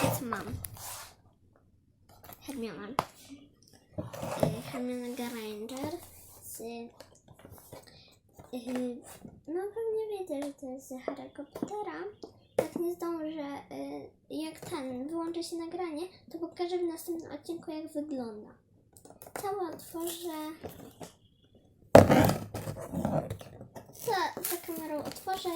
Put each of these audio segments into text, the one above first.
Co mam. Hermiona. Y, Hermiona Granger z... y, No pewnie wiecie, że to jest z Harry'ego Pottera. Jak nie zdążę, y, jak ten wyłączy się nagranie, to pokażę w następnym odcinku, jak wygląda. Całe otworzę... Za, za kamerą otworzę.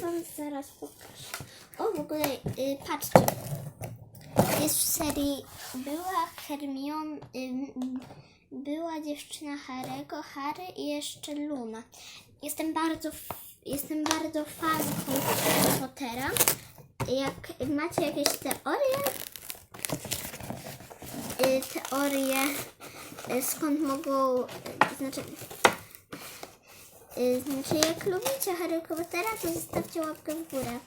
Wam zaraz pokażę. O, w ogóle, y, patrzcie. Jest w serii była Hermione, ym, była dziewczyna Harry'ego, Harry i jeszcze Luna. Jestem bardzo, jestem bardzo fanką Pottera. Jak macie jakieś teorie, y, teorie y, skąd mogą, y, znaczy, y, znaczy jak lubicie Harry Pottera, to zostawcie łapkę w górę.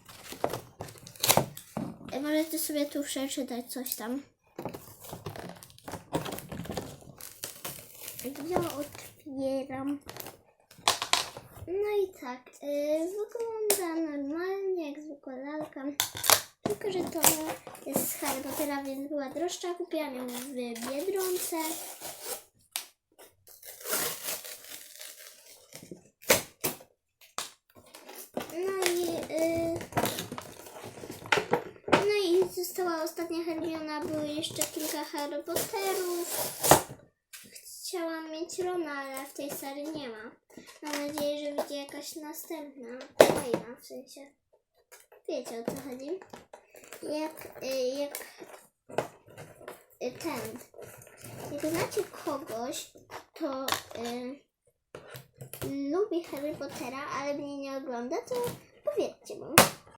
Y, Możecie sobie tu przeczytać coś tam. Ja otwieram. No i tak, y, wygląda normalnie, jak zwykła lalka. Tylko, że to jest z Harry Pottera, więc była droższa. Kupiłam ją w Biedronce. No i... y, no została ostatnia Hermiona, były jeszcze kilka Harry Potterów. Chciałam mieć Rona, ale w tej serii nie ma. Mam nadzieję, że będzie jakaś następna, kolejna w sensie. Wiecie o co chodzi? Jak, y, jak y, ten. Jak znacie kogoś, kto y, lubi Harry Pottera, ale mnie nie ogląda, to powiedzcie mu.